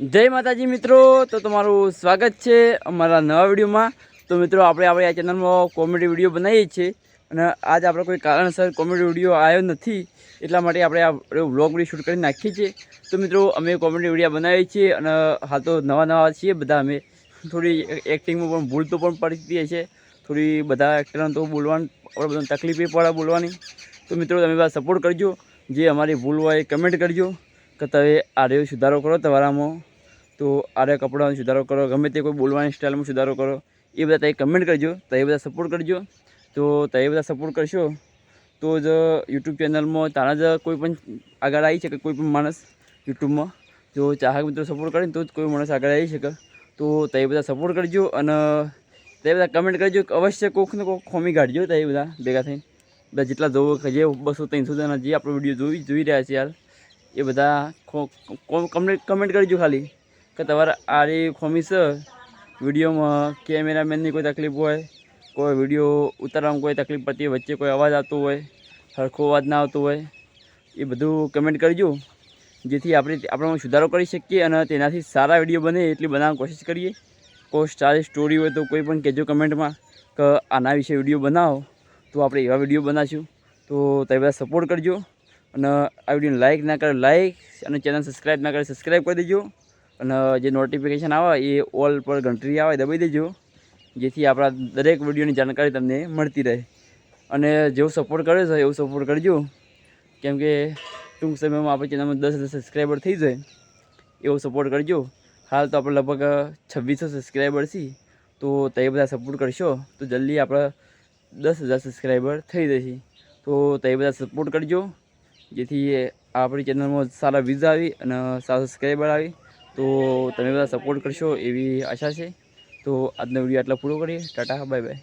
જય માતાજી મિત્રો, તો તમારું સ્વાગત છે અમારા નવા વિડીયોમાં. તો મિત્રો, આપણે આપણે આ ચેનલમાં કોમેડી વીડિયો બનાવીએ છીએ અને આજ આપણે કોઈ કારણસર કોમેડી વીડિયો આવ્યો નથી, એટલા માટે આપણે આ વ્લોગ વીડિયો શૂટ કરી નાખીએ છીએ. તો મિત્રો, અમે કોમેડી વીડિયો બનાવીએ છીએ અને હાલ તો નવા નવા છીએ બધા અમે. થોડી એક્ટિંગમાં પણ ભૂલ તો પણ પડતી છે. થોડી બધા એક્ટરને તો બોલવાનું, આપણે બધાને તકલીફ પડે બોલવાની. તો મિત્રો, તમે બધા સપોર્ટ કરજો. જે અમારી ભૂલ હોય કમેન્ટ કરજો. કે તમે આરે સુધારો કરો તમારામાં. તો આરે કપડાનો સુધારો કરો, ગમે તે કોઈ બોલવાની સ્ટાઇલમાં સુધારો કરો, એ બધા તમે કમેન્ટ કરજો, તો એ બધા સપોર્ટ કરજો. તો તમે બધા સપોર્ટ કરશો, તો જ યુટ્યુબ ચેનલમાં તારા જ કોઈ પણ આગળ આવી શકે કોઈ પણ માણસ યુટ્યુબમાં જો ચાહક મિત્રો સપોર્ટ કરે તો જ કોઈ માણસ આગળ આવી શકે. તો તમે બધા સપોર્ટ કરજો અને તે બધા કમેન્ટ કરજો અવશ્ય કોકને કોક ખોમી કાઢજો તે બધા ભેગા થઈને. બધા જેટલા જોવો જે બસો ત્રણસો જણા જે આપણો વીડિયો જોઈ જોઈ રહ્યા છે યાર, એ બધા કમેન્ટ કમેન્ટ કરજો ખાલી. કે તમારે આરી ખોમી છે, વિડીયોમાં કેમેરામેનની કોઈ તકલીફ હોય, કોઈ વીડિયો ઉતારવામાં કોઈ તકલીફ પડતી હોય, વચ્ચે કોઈ અવાજ આવતો હોય સરખો અવાજ ના આવતો હોય, એ બધું કમેન્ટ કરજો. જેથી આપણે આપણે સુધારો કરી શકીએ અને તેનાથી સારા વીડિયો બને એટલી બનાવવાની કોશિશ કરીએ. કોઈ સારી સ્ટોરી હોય તો કોઈ પણ કહેજો કમેન્ટમાં કે આના વિશે વીડિયો બનાવો, તો આપણે એવા વીડિયો બનાવીશું. તો તમે બધા સપોર્ટ કરજો અને આ વિડીયોને લાઇક ના કરે લાઇક અને ચેનલ સબસ્ક્રાઈબ ના કરે સબસ્ક્રાઈબ કરી દેજો. અને જે નોટિફિકેશન આવે એ ઓલ પર ઘંટરી આવે, દબાઈ દેજો. જેથી આપણા દરેક વિડીયોની જાણકારી તમને મળતી રહે. અને જેવો સપોર્ટ કર્યો છે, એવું સપોર્ટ કરજો. કેમ કે ટૂંક સમયમાં આપણી ચેનલમાં દસ હજાર સબસ્ક્રાઈબર થઈ જાય, એવો સપોર્ટ કરજો. હાલ તો આપણે લગભગ છવ્વીસો સબસ્ક્રાઈબર છીએ, તો તે બધા સપોર્ટ કરશો, તો જલ્દી આપણે દસ હજાર સબસ્ક્રાઈબર થઈ જશે. તો તે બધા સપોર્ટ કરજો, જેથી આપણી ચેનલમાં સારા વ્યૂઝ આવી અને સારા સબસ્ક્રાઈબર આવી. તો તમે બધા સપોર્ટ કરશો એવી આશા છે. તો આજનો વીડિયો આટલો પૂરો કરીએ. Tata bye bye